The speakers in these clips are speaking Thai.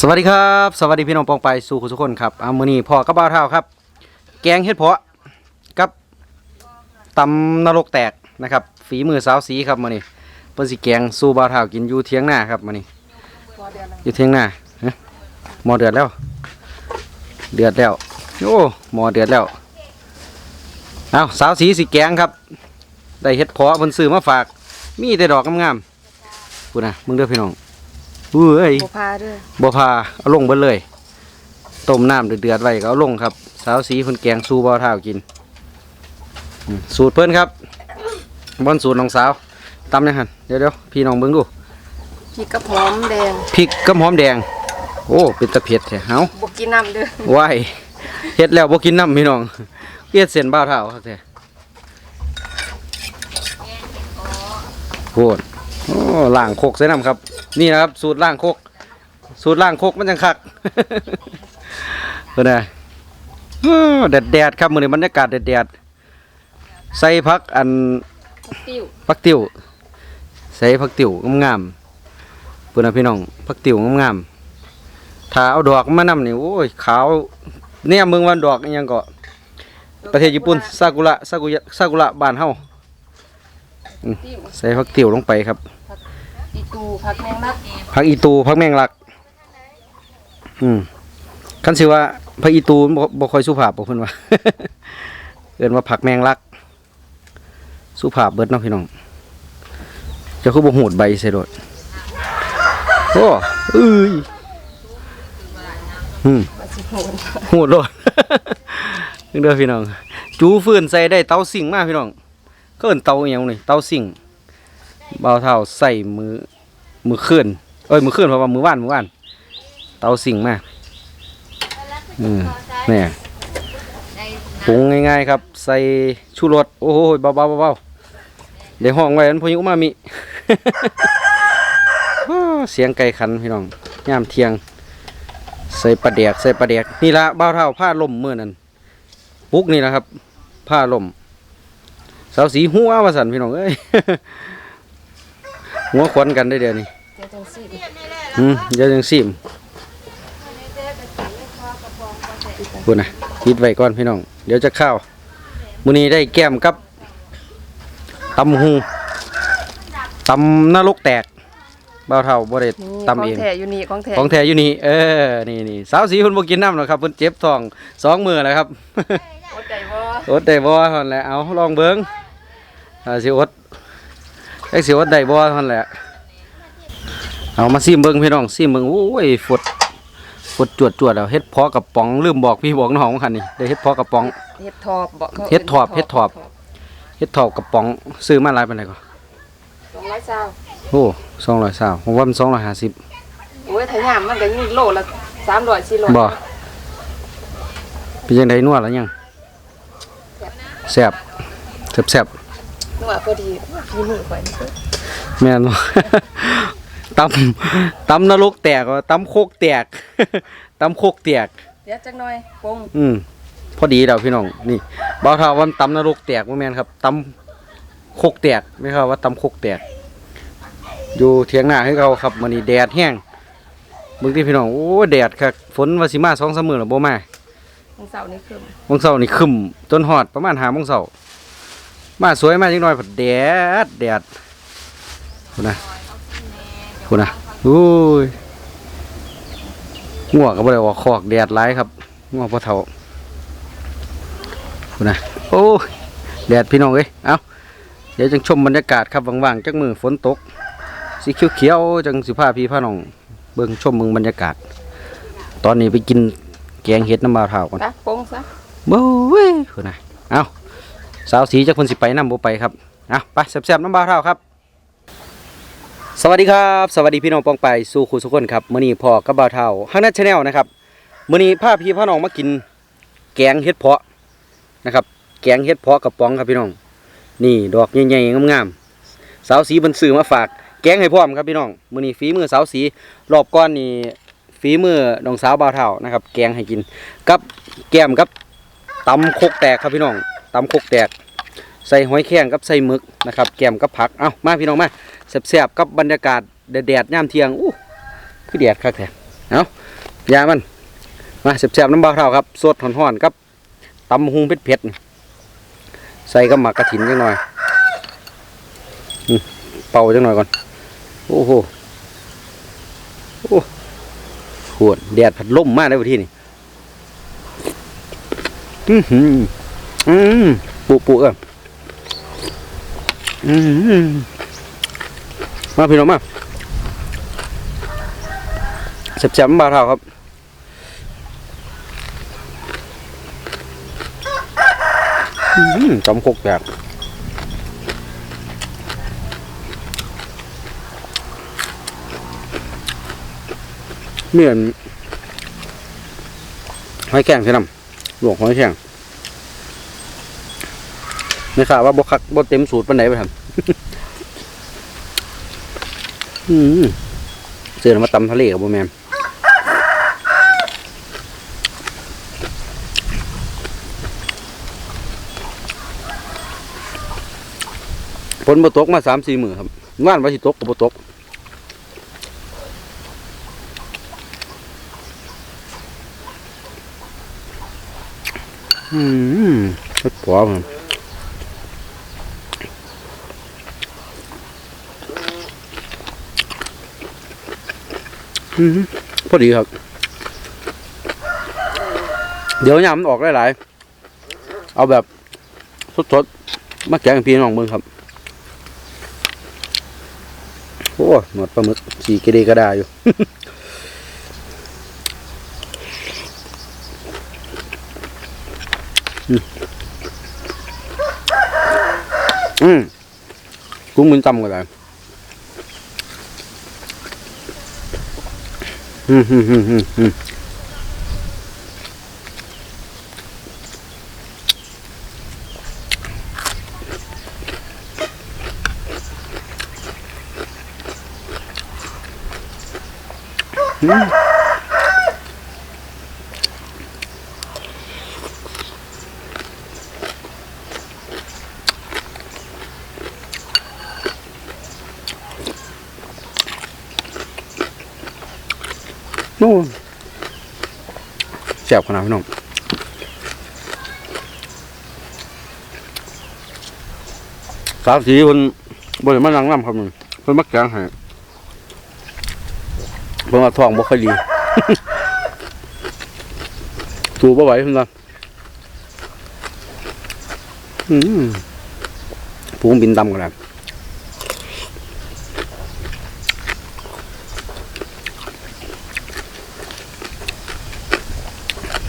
สวัสดีครับ สวัสดีพี่น้องปองไปสู่ทุกคนครับอามือนี้พ่อกับบ่าวเท่าครับ แกงเห็ดเพาะกับตำนรกแตกนะครับ ฝีมือสาวสีครับมือนี้เพิ่นสิแกงสู่บ่าวเท่ากินอยู่เทียงหน้าครับมือนี้อยู่เทียงหน้าหมอเดือดแล้ว เดือดแล้วโอ้หมอเดือดแล้วเอาสาวสีสิแกงครับ ได้เห็ดเพาะเพิ่นซื้อมาฝาก มีแต่ดอกงามๆพูดนะมึงเด้อพี่น้อง เอ้ยโบพาเด้วยบ่พาเอาลงเบิดเลยต้มน้ำเดือดๆไว้ก็เอาลงครับ สาวสีเพิ่นแกงสู้บ่าวเท่ากินอืมสูตรเพิ่นครับบอนสูตรน้องสาวตำยังหันเดี๋ยวเดี๋ยวพี่น้องเบิ่งดูพริกกระหอมแดงพริกกับหอมแดง โอ้เป็นตะเผ็ดแท้เฮาบกินน้ำเด้อว้ายเฮ็ดแล้วบ่กินน้ำพี่น้องเฮ็ดเส้นบ่าวเท่าครับแท้โคตรโอ้ล้างโคกใส่น้ำครับ นี่นะครับ สูตรล้างโคก สูตรล้างโคกมันจังคักเพิ่นน่ะอ้อแดดๆครับมื้อนี้บรรยากาศแดดๆใส่ผักอันติ้วผักติ๋วใส่ผักติ๋วงามๆเพิ่นน่ะพี่น้องผักติ๋วงามๆถ้าเอาดอกมานำนี่โอ้ยขาวเนี่ยเมืองวันดอกอิหยังก็ประเทศญี่ปุ่นซากุระซากุระซากุระบ้านเฮาติ้วใส่ผักติ๋วลงไปครับ อีตูผักแมงลักผักอีตูผักแมงลัก อืมคันสิว่าผักอีตูบ่บ่ค่อยสุภาพบ่เพิ่นว่า เอิ้นว่าผักแมงลัก สุภาพเบิดเนาะพี่น้องเจะคือบ่หูดใบใส่โดดโอ้เอ้ยอืมโหนหูดโดดเด้อพี่น้อง จูฟืนใส่ได้เตาสิ่งมากพี่น้องก็เอิ้นเตาอีหยังนี่เตาสิ่ง เบาเท่าใส่มือมือเคลื่อนเอ้ยมือเคลื่อนเพราะว่ามือว่านมือว่าน เตาสิ่งมากอืมเนี่ยปรุงง่ายๆครับ ใส่ชูรสโอ้โหเบาๆเบาๆเดี๋ยวห้องไว้อันพยุมามิเสียงไก่ขันพี่น้องยามเทียง ใส่ปลาแดกใส่ปลาแดกนี่ละเบาเท่าผ้าล่มเมื่อนั้นปุ๊กนี่นะครับ ผ้าล่มสาวสีหัวมาสันพี่น้องเอ้ย หัวควันกันได้อเดี๋ยวนี้เดี๋ยวจังสิอืมเดี๋ยวยังซิมบุญนะคิดไว้ก่อนพี่น้อง เดี๋ยวจะเข้าวมื้อนี้ได้แก้มกับตำหูตำนรกแตกบ้าวเท่าบ่ได้นี่ตำของเองแท้อยู่นี่ของแท้ของแท้อยู่นี่เออนี่นี่สาวสีเพิ่นบ่กินน้ำหรอกครับเพิ่นเจ็บท้องสองมือแล้วครับอดใจบ่อดได้บ่ท่านแหละเอาลองเบิ่งอ่าสิอด ไอ้สิอดได้บ่ท่านแหละ เอามาซิมเบิ่งพี่น้องซิมเบิ่งโอ้ยฝดฝดจวดจวดแล้วเฮ็ดพอกับป๋องลืมบอกพี่บอกน้องคันนี่ได้เฮ็ดพอกับป๋องเฮ็ดทอบบ่ขาเฮ็ดทอบเฮ็ดทอบเฮ็ดทอบกับป๋องซื้อมาหลายปานใดก่อนสองร้อยเจ้าโอ้220ผมว่ามัน250โอ้ยถ้ายามมันก็ยิ่งโลละ300 400บ่เป็นจังไดนัวแล้วยังแซ่บแซ่บ ๆนึกว่าพอดีฝีมือข่อยนี่แม่นบ่ ตำตำนรกแตกว่ะตำโคกแตก ตำโคกแตก เดี๋ยวจักหน่อยปรุงอืมพอดีแล้วพี่น้องนี่บ่าวเท่าว่าตำนรกแตกบ่แม่นครับตำโคกแตกไม่ครับว่าตำโคกแตก อยู่เถียงหน้าให้เขาครับมื้อนี้แดดแห้งเบิ่งที่พี่น้องโอ้แดดคักฝนว่าสิมา2-3มื้อแล้วบ่มา มื้อเช้านี้คือโมงเช้านี่ครึ้มจนฮอดประมาณ5โมงเช้า มาสวยมาจังน้อยพัดแดดแดดพุ่นนะพุ่นนะโอ้ยงัวก็บ่ได้ว่าคอกแดดหลายครับงัวพ่อเฒ่าพุ่นนะโอ้ยแดดพี่น้องเอ้ยเอ้าเดี๋ยวจังชมบรรยากาศครับว่างๆจักมือฝนตก สีเขียวๆจังสิพาพี่พาน้องเบิ่งชมเบิ่งบรรยากาศ ตอนนี้ไปกินแกงเห็ดน้ำมาวเฒ่าก่อนนะปรุงซะบ่เว้ยพุ่นน่ะเอา สาวสีจักเพิ่นสิไปนำบ่ไปครับเอาไปแซ่บๆน้ำบาเท่าครับ สวัสดีครับ สวัสดีพี่น้องปองไปสู่คู่สุกคนครับมื้อนี้พ่อกับบาเท่าฮักนัทชาแนลนะครับมื้อนี้พาพี่พาน้องมากิน แกงเห็ดเพาะนะครับ แกงเห็ดเพาะกับป๋องครับพี่น้อง นี่ดอกใหญ่ๆงามๆสาวสีเพิ่นซื้อมาฝาก แกงให้พร้อมครับพี่น้องมื้อนี้ฝีมือสาวสีรอบก่อนนี่ฝีมือน้องสาวบาเท่านะครับ แกงให้กินกับแก้มกับตำโคกแตกครับพี่น้อง ตำโคกแตก ใส่หอยแข้งกับใส่หมึกนะครับ แกมกับผัก เอ้ามาพี่น้องมาแซ่บๆกับบรรยากาศแดดๆย่ามเที่ยงอู้คือแดดคักแท้เอายามัน มาแซ่บๆน้ำเบาเท่าครับสดห่อนๆครับตำหุงเผ็ดๆใส่กับหมักกระถินจังหน่อยเป่าจังหน่อยก่อน โอ้โหโอ้โหดแดดพัดลมมากเลยวันที่นี่ อือหือ อืมปุปุเอะอืมมาพี่น้องมาแซ่บๆน้ำเบาเท่าครับอืมจำคกแบบเหมือนหอยแข็งใช่น้ำหลวงหอยแข็ง ไม่ข่าว่าบกคักบกเต็มสูตรปันไหนไปทำเสือมาตำทะเลกับโบแมมฝนบ่ตกมาสามสี่มือครับว่านว่าสิตกก็บ่ตกอืมเฮ็ดปอมันอืม พอดีครับ เดี๋ยวยามันออกหลายๆ เอาแบบสดๆมาแกงพี่น้องเบิ่งครับ โอ้หนวดปลาหมึกสีกระเดกระดาอยู่อืมอืมกุ้งมันจำกันได้อื มอืมอืมอืมอืมอืมโนู่นแซ่บขนาดพี่น้องสาวสีคนบริมานั่งน้ำครับมึงเพิ่นมักแกงให้เพิ่นว่าท้องบ่ค่อยดีถูบ่ไหวเพิ่นว่าอืมปูงบินดำกันแล้ว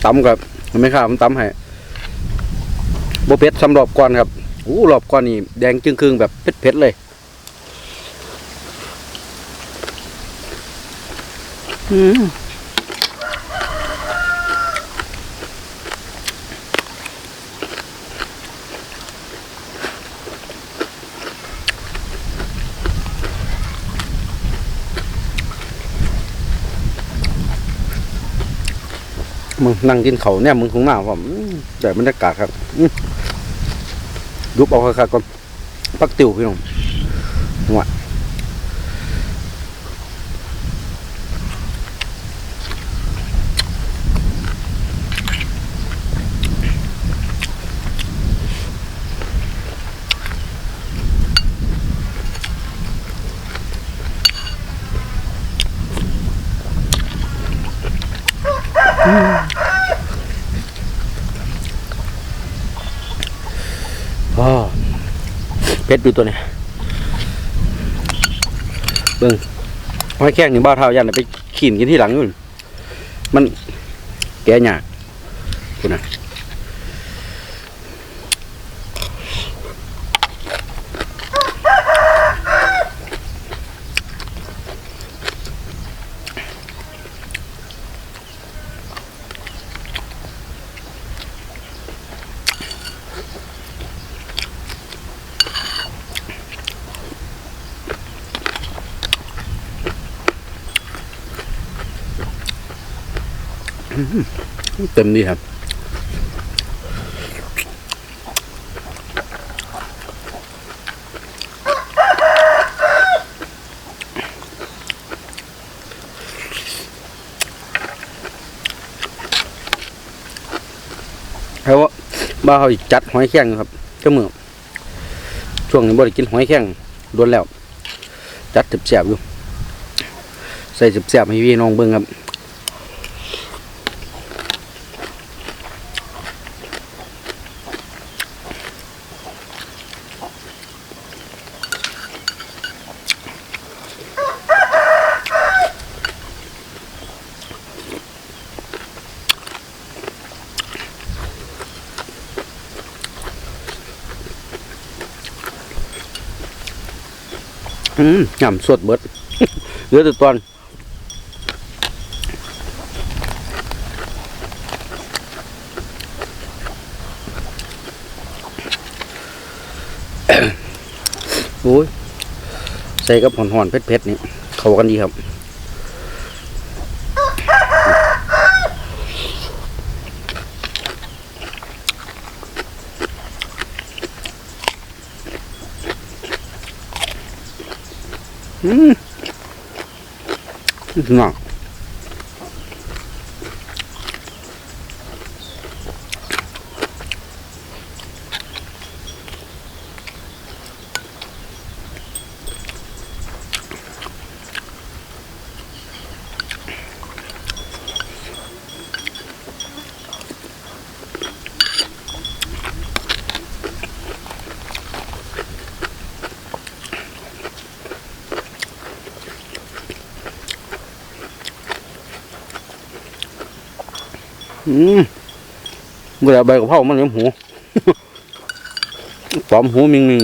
ตำกับไม่ข้าวผมตำให้โบเป็ดสำรอบก่อนครับอู้รอบก่อนนี่แดงจึงครึ่งแบบเผ็ดๆเลยอืม มึงนั่งกินเขาเนี่ยมึงคงหน้าผมแต่บรรยากาศครับยุบเอาคักๆก่อนพักติวพี่น้องหวะ เพชรดูตัวนี้เบิ้งหอยแข้งนี่บ้าเท้ายันเอาไปขีนกินที่หลังนู่นมันแกหยากคุณนะ เต็มนี่ครับเพราวบ้าเขาจัดหอยแข็งครับก็เมื่อช่วงนี้บ่ได้กินหอยแข็งล้วนแล้ว จัดเสียบอยู่ใส่เสียบให้พี่น้องเบิ่งครับ อืมยำสดเบิดเหลือแต่ตอนโอ้ยใส่กับหอนๆเผ็ดๆนี่ เข้ากันดีครับ อืมหนัก อืมเวลาใบกะเพรามันเลี้ยงหู ปอมหูมิงมิง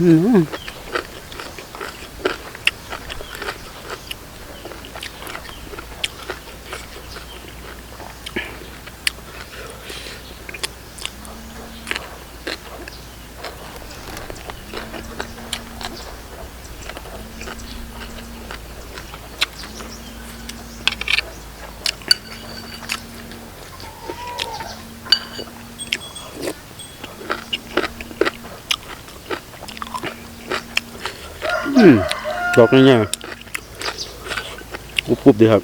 อืมอืม ดอกง่ายๆกรุบๆดีครับ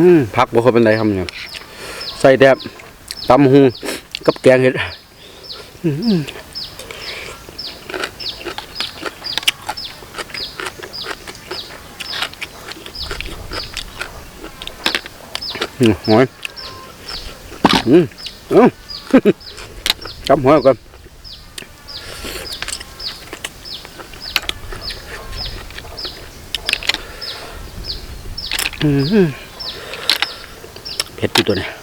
อืมผักบ่ค่อยเป็นไรครับเนี่ยใส่แต่ตำหุงกับแกงเห็ดอืมอืมหอยอืมเอ้าตำหอยก่อนอืม เผ็ดอยู่ตัวนี้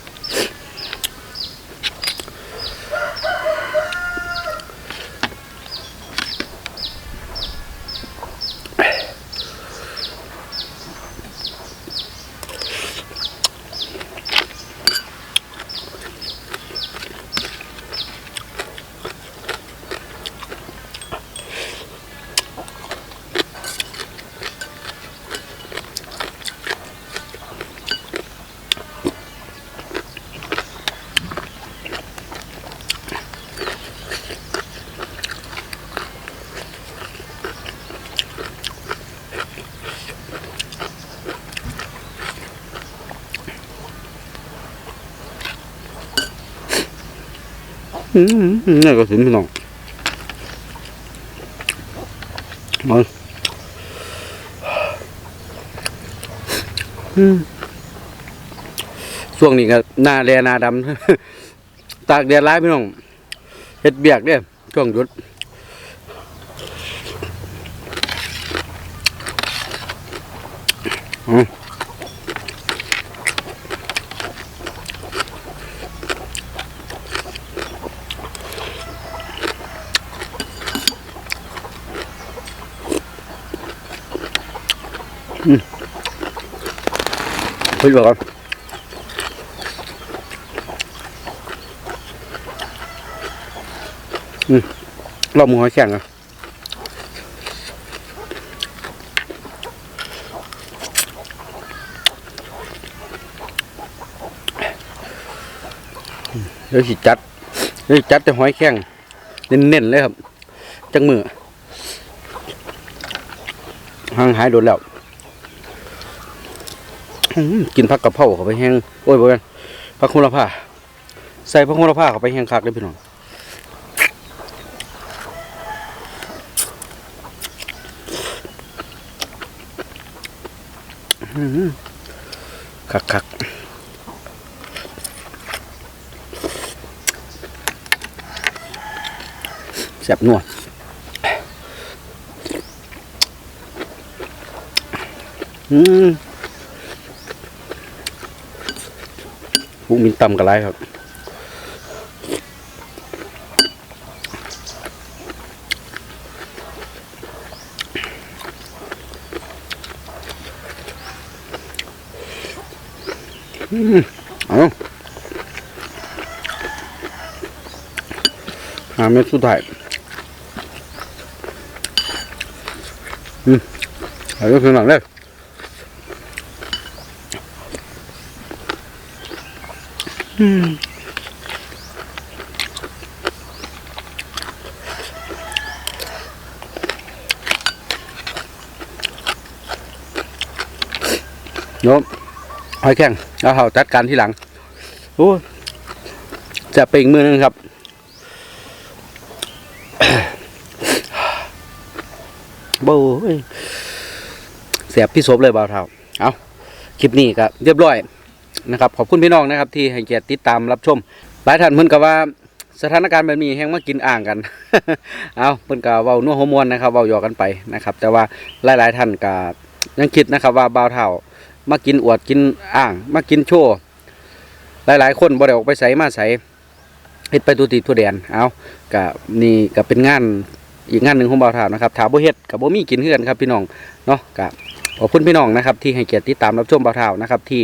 นี่ก็สินพี่น้องมาอืมช่วงนี้ก็หน้าแลหน้าดำตากแดดร้ายพี่น้องเห็ดเบียกเด้อช่วงหยุด คุยบอกก่อรอบหมูหอยแข็งอะเดี๋ยวสิจัดเดี๋ยวจัดแต่หอยแข็งเน้นๆเลยครับ จังมือห่างหายโดนแล้ว กินผักกะเพราเข้าไปแห้งโอ้ยบ่แม่นผักโหระพาใส่ผักโหระพาเข้าไปแห้งคักเลยพี่น้องคักคักแซ่บนัวอืม บุกมินตำกันไรครับเอาหาเม็ดสุดท้ายอืมเอาเรื่องหลังเลย อืมโยมหอยแข็งเอาเขาจัดการที่หลังโอ้จะไปอีกมือนึงครับโบ้เสียบพี่ศพเลยบ่าวเท่า เอาคลิปนี้ก็เรียบร้อย นะครับขอบคุณพี่น้องนะครับ ที่ให้เกียรติติดตามรับชม หลายท่านเพิ่นก็ว่าสถานการณ์แบบนี้แห้งมากินอ่างกัน เอาเพิ่นก็เว้านัวหัวมวนนะครับเว้าหยอกกันไปนะครับ แต่ว่าหลายๆท่านก็ยังคิดนะครับว่าบ่าวเท่ามากินอวดกินอ่าง มากินโชว์หลายๆ คนบ่ได้ออกไปใส่มาใส่เฮ็ดไปตัวติดตัวแดนเอาก็นี่ก็เป็นงานอีกงานหนึ่งของบ่าวเท่านะครับถ้าบ่เฮ็ดก็บ่มีกินเฮือนครับพี่น้องเนาะก็ ขอบคุณพี่น้องนะครับที่ให้เกียรติติดตามรับชมบ่าวเทานะครับที่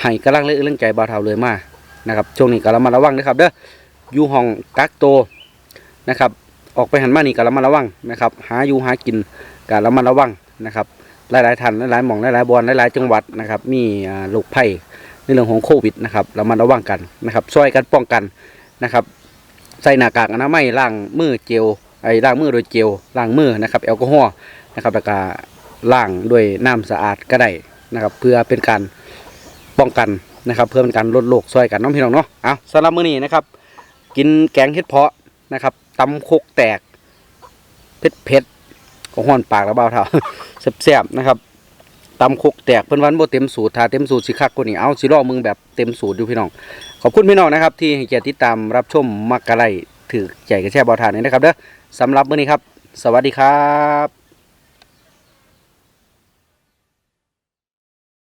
ให้กำลังเรื่องใจบ่าวเทาเลยมานะครับช่วงนี้ก็ระมัดระวังนะครับเด้ออยู่ห้องกักตัวนะครับออกไปหันมานี่ก็ระมัดระวังนะครับหาอยู่หากินก็ระมัดระวังนะครับหลายๆท่านหลายๆหม่องหลายๆบอลหลายๆจังหวัดนะครับมีอ่าโรคภัยในเรื่องของโควิดนะครับเรามาระวังกันนะครับช่วยกันป้องกันนะครับ ใส่หน้ากากอนามัยล้างมือเจลไอ้ล้างมือโดยเจลล้างมือนะครับแอลกอฮอล์นะครับแล้วก็ ล้างด้วยน้ำสะอาดก็ได้นะครับ เพื่อเป็นการป้องกันนะครับ เพื่อเป็นการลดโรคช่วยกันน้องพี่น้องเนาะเอาสำหรับมื้อนี้นะครับ กินแกงเห็ดเพาะนะครับตำโคกแตกเผ็ดเผ็ดของห้อนปากแล้วเบาเท่าแซ่บๆนะครับตำคกแตกเพิ่นวันโบเต็มสูตรถ้าเต็มสูตรสิคักกว่านี้เอาสิรอมึงแบบเต็มสูตรอยู่พี่น้อง ขอบคุณพี่น้องนะครับ ที่ให้เกียรติติดตามรับชมมักกะไลถือใจกระแช่บอทานนี้นะครับเด้อสำหรับมื้อนี้ครับ สวัสดีครับ